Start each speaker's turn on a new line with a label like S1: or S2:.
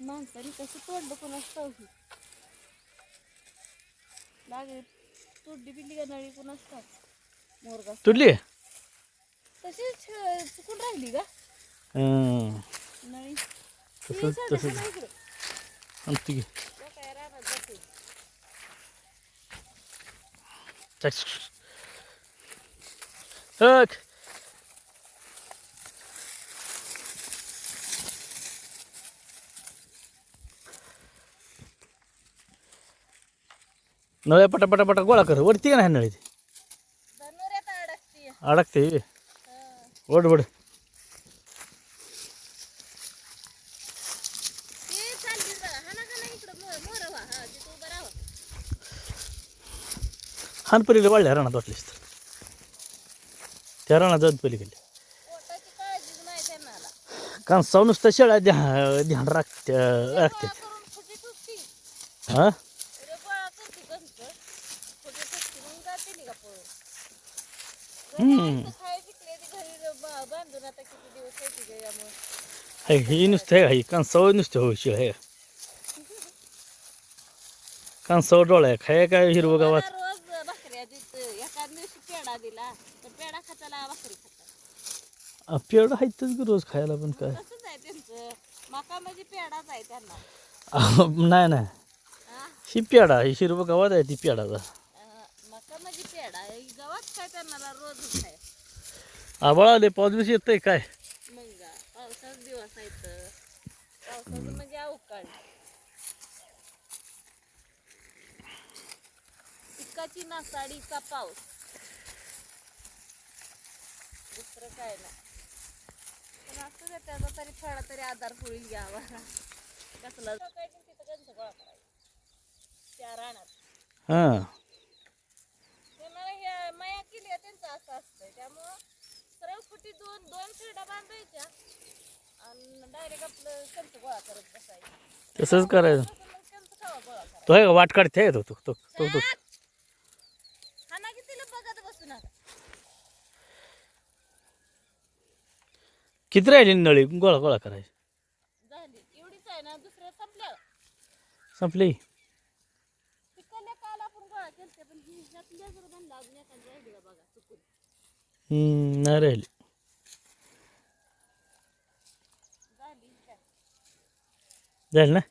S1: माणसाने कसं तोडलं कोणाच ठाऊक? लागे तोडली बिडली का नळी कोणाच ठाऊक? मोरगा.
S2: तुटली
S1: तशीच अं, चुकून राहिली का?
S2: हं.
S1: नळी
S2: तसंच तसंच. आणते की.
S1: काय राहणार जाते.
S2: चक. हक. नळ्या पटा पटा पटा गोळा कर. वरती का नाही नळी ती
S1: अडकते. हं.
S2: वड वड
S1: ते चालली बघा हा ना हा ना इकडं मोर मोर व्हा हा तिथं उभं राहा
S2: हानपलीला वाढल्या रानात वाटलीस तर. त्या रानात जाऊन पलीकडे. कांसाव नुसतं शेळ्या ध्यान ध्यान राखते राखते हां
S1: रे गोळा करते कंच फुटी टुसती मग जाते नी का पळून
S2: हम्म.
S1: घरी खाय शिकले ते घरी ब- बांधून आता किती दिवस आहे तिथे त्यामुळे
S2: हाय, ही नुसतं आहे ही कांसाव नुसतं हो. शेळ्या कांसाव डोळ्या खाय काय हिरवं गावात? पेड आहेतच की रोज खायला पण काय?
S1: म्हणजे
S2: नाही नाही.
S1: हा?
S2: ही पेडा ही हिरवं गावात आहे ती पेडाचा
S1: अं, मका म्हणजे पेढा गव्हात काय त्यांना रोज
S2: आबाळ आले पाऊस दिवस येतंय काय?
S1: मग पावसाच दिवस आहेत पावसाचं म्हणजे अवकाळ. पिकाची नासाडीचा पाऊस? दुसरं काय नाही. पण असं दे त्याचा तरी थोडा तरी आधार होईल घ्यावा. कसला? काय तिथं गंज गोळा करायचा त्या रानात.
S2: हां
S1: ते मला हे माया केली आहे त्यांचं असं असतंय त्यामुळं सरळ फुटी दोन दोन शिरडा बांधायच्या. आणि डायरेक्ट आपलं गोळा करत बसायचं.
S2: तसंच करायचं.
S1: खावा गोळा
S2: तो आहे वाट काढते तो तो तो तो तो
S1: हा ना की तिला बघत बसू नका
S2: किती राहिली नळी? गोळा गोळा करायची.
S1: झाली. एवढीच आहे ना दुसरं संपलं.
S2: संपली
S1: पिकल्या काल आपण गोळा केलते पण ही ह्यातल्या जर बनला अजून एखादी राहिली का बघा चुकून.
S2: हम्म, नाही राहिली. जाईल ना?